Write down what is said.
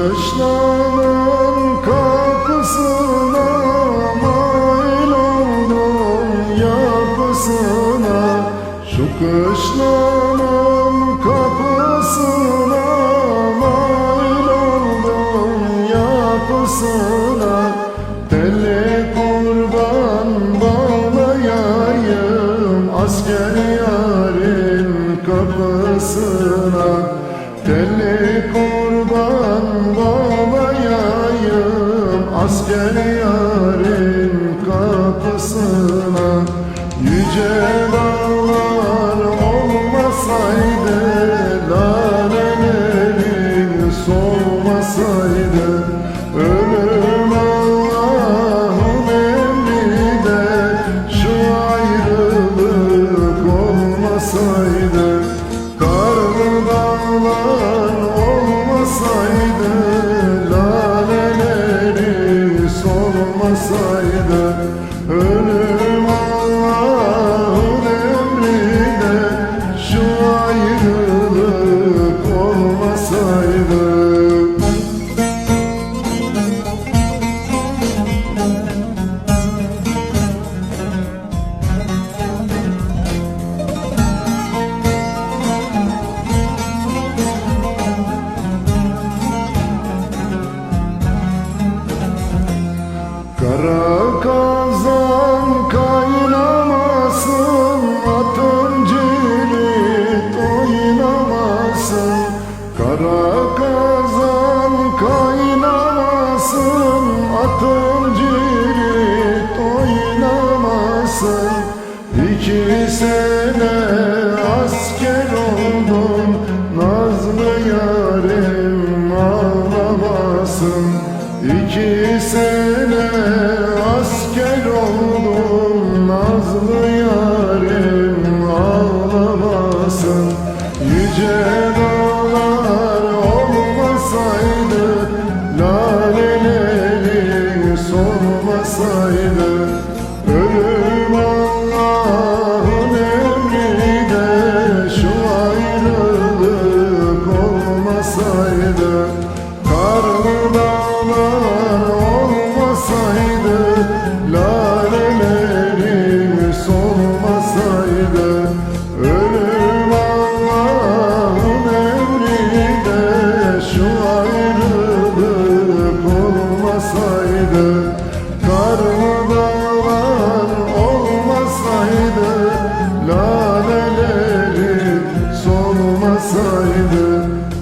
kışlanın kapısına Mail oldum yapısına. Şu kışlanın kapısına Mail oldum yapısına. Telli kurban bağlayayım Asker Asker yarın kapısına Yüce dağlar olmasaydı Lalelerin solmasaydı Ölüm Allah'ın emrinde Şu ayrılık olmasaydı Kara kaynamasın Atın cirit oynamasın. Kara kaynamasın Atın cirit oynamasın. İki sene asker oldum Nazlı yarim ağlamasın. İki sene Yüce dağlar olmasaydı Laleleri solmasaydı Ölüm solmasaydı